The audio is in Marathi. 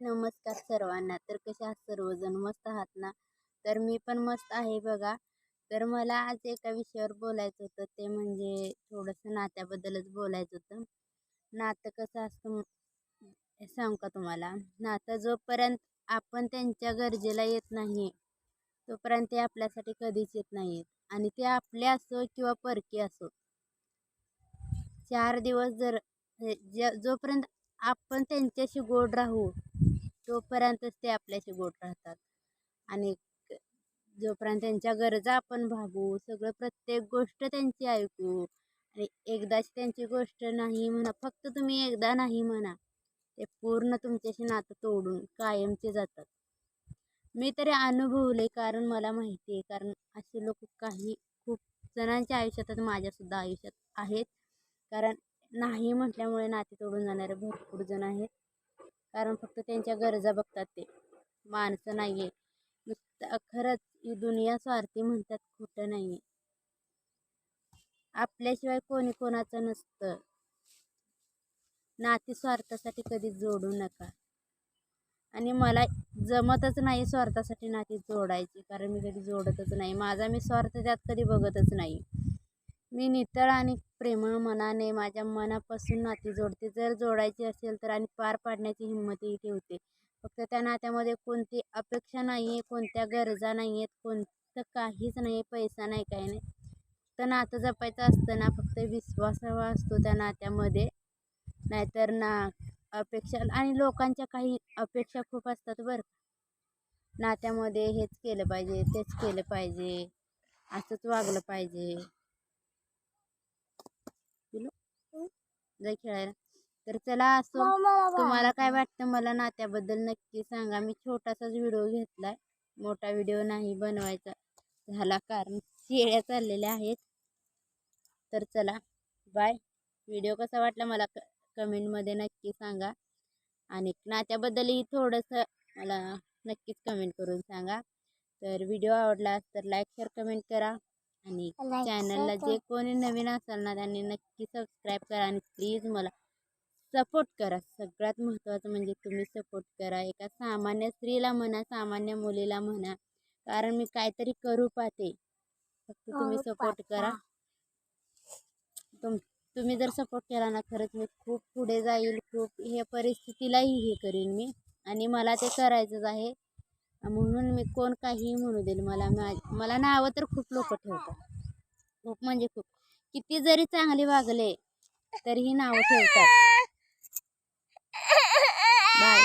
नमस्कार सर्वांना. तर कसे आहात सर्वजण? मस्त आहात ना? तर मी पण मस्त आहे बघा. तर मला आज एका विषयावर बोलायचं होतं. ते म्हणजे थोडंसं नात्याबद्दलच बोलायचं होतं. नातं कसं असतं सांगू का तुम्हाला? नातं जोपर्यंत आपण त्यांच्या गरजेला येत नाही तोपर्यंत ते आपल्यासाठी कधीच येत नाहीत. आणि ते आपले असो किंवा परके असो चार दिवस जर ज जोपर्यंत आपण त्यांच्याशी गोड राहू तोपर्यंतच ते आपल्याशी गोड राहतात. आणि जोपर्यंत त्यांच्या गरजा आपण भागू सगळं प्रत्येक गोष्ट त्यांची ऐकू आणि एकदाची त्यांची गोष्ट नाही म्हणा फक्त तुम्ही एकदा नाही म्हणा ते पूर्ण तुमच्याशी नातं तोडून कायमचे जातात. मी तरी अनुभवले कारण मला माहिती आहे कारण असे लोक काही खूप जणांच्या आयुष्यात माझ्यासुद्धा आयुष्यात आहेत. कारण नाही म्हटल्यामुळे नाते तोडून जाणारे भरपूर जण आहेत. कारण फक्त त्यांच्या गरजा बघतात ते. माणसं नाही आहे नुसतं खरंच ही दुनिया स्वार्थी म्हणतात खोटं नाही आहे आपल्याशिवाय कोणी कोणाचं नसतं. नाती स्वार्थासाठी कधी जोडू नका. आणि मला जमतच नाही स्वार्थासाठी नाती जोडायची कारण मी कधी जोडतच नाही. माझा मी स्वार्थ त्यात कधी बघतच नाही. मी नितळ आणि प्रेमळ मनाने माझ्या मनापासून नाती जोडते. जर जोडायची असेल तर आणि पार पाडण्याची हिंमतही ठेवते. फक्त त्या नात्यामध्ये कोणती अपेक्षा नाही आहे कोणत्या गरजा नाही आहेत कोणतं काहीच नाही आहे पैसा नाही काही नाही. तर नातं जपायचं असतं ना फक्त विश्वास हवा असतो त्या नात्यामध्ये. नाहीतर ना अपेक्षा आणि लोकांच्या काही अपेक्षा खूप असतात बरं नात्यामध्ये हेच केलं पाहिजे तेच केलं पाहिजे असंच वागलं पाहिजे. पिलू? जा खेळायला. तर चला असो तुम्हाला काय वाटतं? मला नात्याबद्दल नक्की सांगा. मी छोटासाच व्हिडिओ घेतलाय. मोठा व्हिडिओ नाही बनवायचा झाला कारण शेळ्या चाललेल्या आहेत. तर चला. बाय. व्हिडिओ कसा वाटला मला क कमेंटमध्ये नक्की सांगा. आणि नात्याबद्दलही थोडंसं मला नक्कीच कमेंट करून सांगा. तर व्हिडिओ आवडला तर लाईक शेअर कमेंट करा. आणि चॅनलला जे कोणी नवीन असाल ना त्यांनी नक्की सबस्क्राईब करा आणि प्लीज मला सपोर्ट करा. सगळ्यात महत्त्वाचं म्हणजे तुम्ही सपोर्ट करा. एका सामान्य स्त्रीला म्हणा सामान्य मुलीला म्हणा. कारण मी काहीतरी करू पाहते. फक्त तुम्ही करू सपोर्ट करा. तुम तुम्ही जर सपोर्ट केला ना खरंच मी खूप पुढे जाईल. खूप हे परिस्थितीलाही हे करीन मी. आणि मला ते करायचंच आहे. म्हणून मी कोण काहीही म्हणू देईल. मला मा- मला नावं तर खूप लोक ठेवतात. खूप म्हणजे खूप. किती जरी चांगले वागले तरीही नावं ठेवतात. बाय.